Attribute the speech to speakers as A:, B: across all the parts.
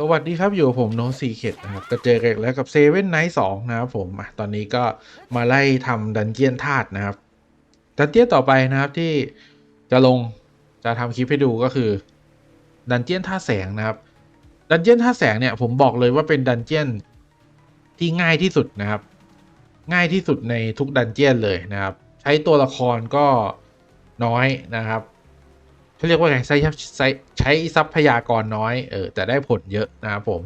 A: สวัสดีครับ อยู่ผมโนซีเ e ดนะครับ ก็เจอกันแล้วกับเซเว่นไนท์สองนะครับผมตอนนี้ก็มาไล่ทำดันเจียนธาตุนะครับ ดันเจียนต่อไปนะครับที่จะลงจะทำคลิปให้ดูก็คือ ดันเจียนท่าตุแสงนะครับ ดันเจียนท่าตุแสงเนี่ยผมบอกเลยว่าเป็นดันเจียนที่ง่ายที่สุดนะครับ ง่ายที่สุดในทุกดันเจียนเลยนะครับ ใช้ตัวละครก็น้อยนะครับ เขาเรียกว่าไงใช้ใช้ใช้ทรัพยากรน้อยเออแต่ได้ผลเยอะนะครับผม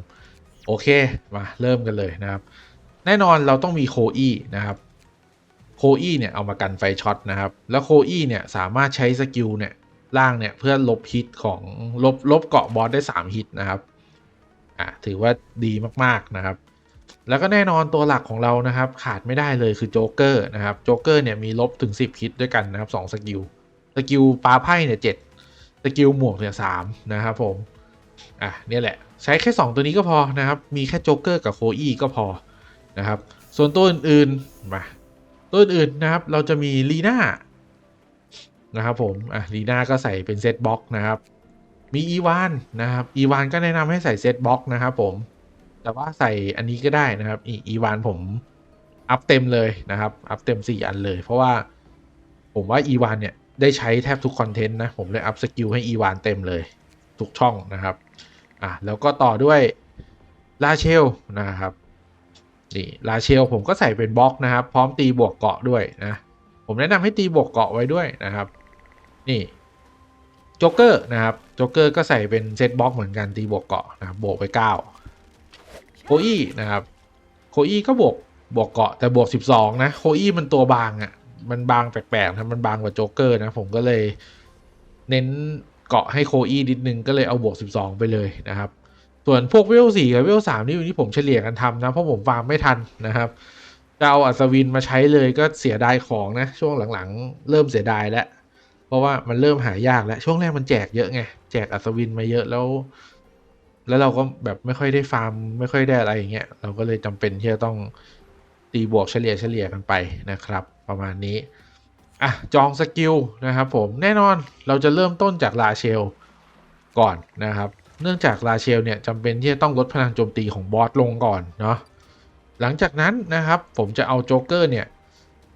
A: โอเคมาเริ่มกันเลยนะครับ แน่นอนเราต้องมีโคอี้นะครับโคอี้เนี่ยเอามากันไฟช็อตนะครับ แล้วโคอี้เนี่ยสามารถใช้สกิลเนี่ยล่างเนี่ยเพื่อลบฮิตของลบลบเกาะบอสได้ 3 ฮิตนะครับอะถือว่าดีมากๆนะครับ แล้วก็แน่นอนตัวหลักของเรานะครับ ขาดไม่ได้เลยคือโจ๊กเกอร์นะครับโจ๊กเกอร์เนี่ยมีลบถึง 10ฮิตด้วยกันนะครับ2สกิลสกิลปาไพ่เนี่ยเจ็ด สกิลหมวกเนี่ยสามนะครับผม อะเนี่ยแหละ ใช้แค่ 2 ตัวนี้ก็พอนะครับ มีแค่โจ๊กเกอร์กับโคอี้ก็พอนะครับ ส่วนตัวอื่นๆมาตัวอื่นนะครับ เราจะมีลีน่านะครับผม อะลีน่าก็ใส่เป็นเซตบ็อกนะครับ มีอีวานนะครับ อีวานก็แนะนำให้ใส่เซตบ็อกนะครับผม แต่ว่าใส่อันนี้ก็ได้นะครับ อีอีวานผมอัพเต็มเลยนะครับ อัพเต็ม 4 อันเลย เพราะว่าผมว่าอีวานเนี่ย ได้ใช้แทบทุกคอนเทนต์นะ ผมเลยอัพสกิลให้อีวานเต็มเลย ทุกช่องนะครับอะแล้วก็ต่อด้วยลาเชลนะครับนี่ลาเชลผมก็ใส่เป็นบล็อกนะครับ พร้อมตีบวกเกาะด้วยนะผมแนะนำให้ตีบวกเกาะไว้ด้วยนะครับ นี่โจ๊กเกอร์นะครับโจ๊กเกอร์ก็ใส่เป็นเซตบล็อกเหมือนกันตีบวกเกาะนะครับบวกไป 9 โคอี้นะครับ โคอี้ก็บวกบวกเกาะแต่บวก 12 นะ โคอี้มันตัวบางอะ่ะ มันบางแปลกๆนะมันบางกว่าโจ๊กเกอร์นะ ผมก็เลยเน้นเกาะให้โคอี้นิดนึงก็เลยเอาบวก 12 ไปเลยนะครับ ส่วนพวกเวล4กับเวล3นี่ที่ผมเฉลี่ยกันทำนะ เพราะผมฟาร์มไม่ทันนะครับจะเอาอัศวินมาใช้เลยก็เสียดายของนะ ช่วงหลังๆ เริ่มเสียดายแล้ว เพราะว่ามันเริ่มหายากแล้ว ช่วงแรกมันแจกเยอะไง แจกอัศวินมาเยอะแล้ว แล้วเราก็แบบไม่ค่อยได้ฟาร์ม ไม่ค่อยได้อะไรอย่างเงี้ยเราก็เลยจำเป็นที่จะต้อง ตีบวกเฉลี่ยเฉลี่ยกันไปนะครับ ประมาณนี้อะจองสกิลนะครับผมแน่นอนเราจะเริ่มต้นจากลาเชลก่อนนะครับ เนื่องจากลาเชลเนี่ยจำเป็นที่จะต้องลดพลังโจมตีของบอสลงก่อนเนาะหลังจากนั้นนะครับผมจะเอาโจ๊กเกอร์เนี่ย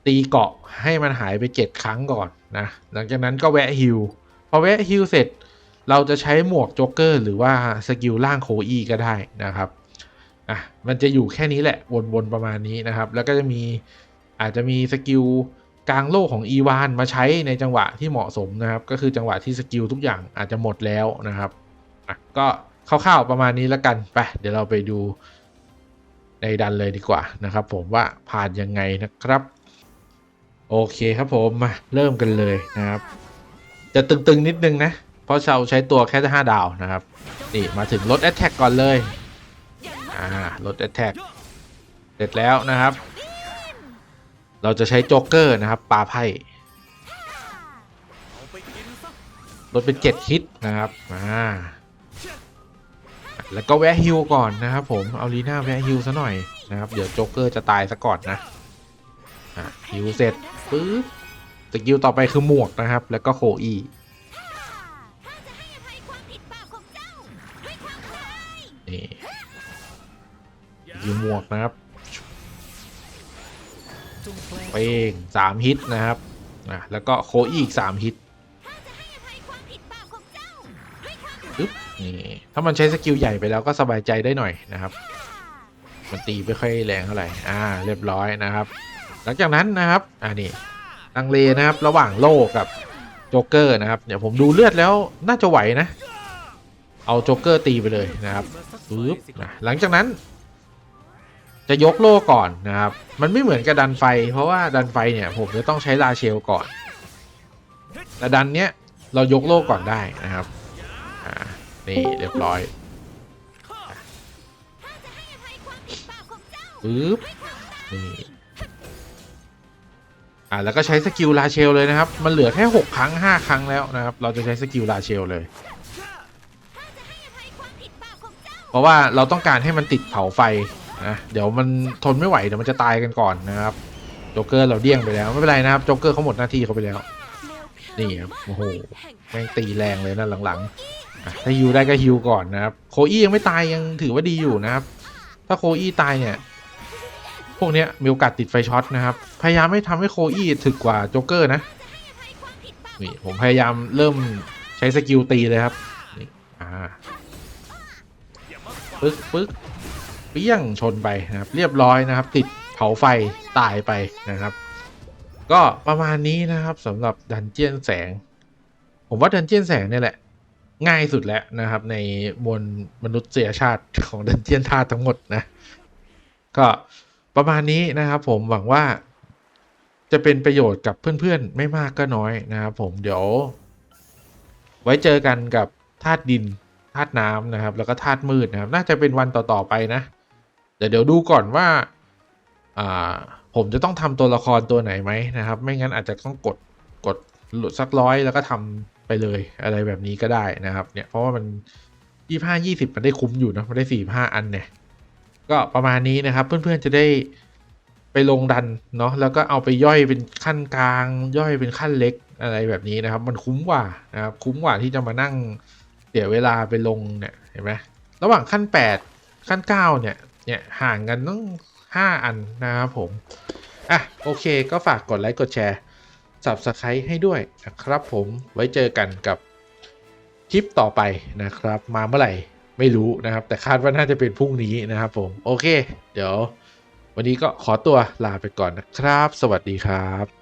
A: ตีเกาะให้มันหายไป 7 ครั้งก่อนนะหลังจากนั้นก็แวะฮิลพอแวะฮิลเสร็จ เราจะใช้หมวกโจ๊กเกอร์หรือว่าสกิลล่างโคอีก็ได้นะครับ อะมันจะอยู่แค่นี้แหละ วนๆประมาณนี้นะครับ แล้วก็จะมีอาจจะมีสกิลกลางโลกของอีวานมาใช้ในจังหวะที่เหมาะสมนะครับ ก็คือจังหวะที่สกิลทุกอย่างอาจจะหมดแล้วนะครับอะก็คร่าวๆประมาณนี้แล้วกันไปเดี๋ยวเราไปดูในดันเลยดีกว่านะครับ ผมว่าผ่านยังไงนะครับ โอเคครับผมมาเริ่มกันเลยนะครับ จะตึงๆนิดนึงนะ เพราะเราใช้ตัวแค่ห้าดาวนะครับ นี่มาถึงลดแอตแทกก่อนเลย อ่าลดแอตแทกเสร็จแล้วนะครับ เราจะใช้โจ๊กเกอร์นะครับปาไพ่ลดเป็น7ฮิตนะครับอ่าแล้วก็แวะฮิลก่อนนะครับผมเอาลีน่าแวะฮิลซะหน่อยนะครับเดี๋ยวโจ๊กเกอร์จะตายซะก่อนนะอะฮิลเสร็จปึ๊บสกิลต่อไปคือหมวกนะครับ แล้วก็โคอีนี่ ยิงหมวกนะครับเป้งสามฮิตนะครับอะแล้วก็โคอีกสามฮิตปึ๊บนี่ถ้ามันใช้สกิลใหญ่ไปแล้วก็สบายใจได้หน่อยนะครับ มันตีไม่ค่อยแรงเท่าไหร่อ่าเรียบร้อยนะครับ หลังจากนั้นนะครับอ่านี่ลังเลนะครับระหว่างโลกับโจ๊กเกอร์นะครับเดี๋ยวผมดูเลือดแล้วน่าจะไหวนะ เอาโจ๊กเกอร์ตีไปเลยนะครับปึ๊บนะหลังจากนั้น จะยกโล่ก่อนนะครับ มันไม่เหมือนกับดันไฟ เพราะว่าดันไฟเนี่ยผมจะต้องใช้ลาเชลก่อน แต่ดันเนี้ยเรายกโล่ก่อนได้นะครับนี่เรียบร้อยปึ๊บนี่อ่าแล้วก็ใช้สกิลลาเชลเลยนะครับ มันเหลือแค่ 6 ครั้ง 5 ครั้งแล้วนะครับ เราจะใช้สกิลลาเชลเลย เพราะว่าเราต้องการให้มันติดเผาไฟ นะเดี๋ยวมันทนไม่ไหวเดี๋ยวมันจะตายกันก่อนนะครับโจ๊กเกอร์เราเดี้ยงไปแล้วไม่เป็นไรนะครับโจ๊กเกอร์เขาหมดหน้าที่เขาไปแล้วนี่ครับโอ้โหแม่งตีแรงเลยนะหลังอะถ้าฮิวได้ก็ฮิวก่อนนะครับโคอี้ยังไม่ตายยังถือว่าดีอยู่นะครับ ถ้าโคอี้ตายเนี่ยพวกเนี้ยมีโอกาสติดไฟช็อตนะครับ พยายามไม่ทำให้โคอี้ถึกกว่าโจ๊กเกอร์นะนี่ผมพยายามเริ่มใช้สกิลตีเลยครับนี่อ่าปึ๊กปึ๊ก เปี้ยงชนไปนะครับ เรียบร้อยนะครับ ติดเผาไฟตายไปนะครับ ก็ประมาณนี้นะครับสำหรับดันเจียนแสง ผมว่าดันเจียนแสงเนี่ยแหละ ง่ายสุดแล้วนะครับ ในมวลมนุษยชาติของดันเจียนธาตุทั้งหมดนะ ก็ประมาณนี้นะครับ ผมหวังว่าจะเป็นประโยชน์กับเพื่อนๆ ไม่มากก็น้อยนะครับผมเดี๋ยว ไว้เจอกันกับธาตุดินธาตุน้ำนะครับ แล้วก็ธาตุมืดนะครับ น่าจะเป็นวันต่อ ๆ ไปนะ เดี๋ยวเดี๋ยวดูก่อนว่าอ่าผมจะต้องทำตัวละครตัวไหนไหมนะครับ ไม่งั้นอาจจะต้องกดกดหลุดสักร้อยแล้วก็ทำไปเลยอะไรแบบนี้ก็ได้นะครับเนี่ยเพราะว่ามันยี่ห้ายี่สิบมันได้คุ้มอยู่นะมันได้สี่ห้าอันเนี่ยก็ประมาณนี้นะครับ เพื่อนๆจะได้ไปลงดันเนาะแล้วก็เอาไปย่อยเป็นขั้นกลาง ย่อยเป็นขั้นเล็กอะไรแบบนี้นะครับ มันคุ้มกว่านะครับคุ้มกว่าที่จะมานั่งเสียเวลาไปลงเนี่ยเห็นไหมระหว่างขั้นแปดขั้นเก้าเนี่ย เนี่ยห่างกันต้องห้าอันนะครับผม อะ โอเคก็ฝากกดไลค์กดแชร์ Subscribe ให้ด้วยนะครับผมไว้เจอกันกับคลิปต่อไปนะครับ มาเมื่อไหร่ไม่รู้นะครับ แต่คาดว่าน่าจะเป็นพรุ่งนี้นะครับผม โอเค เดี๋ยว วันนี้ก็ขอตัวลาไปก่อนนะครับ สวัสดีครับ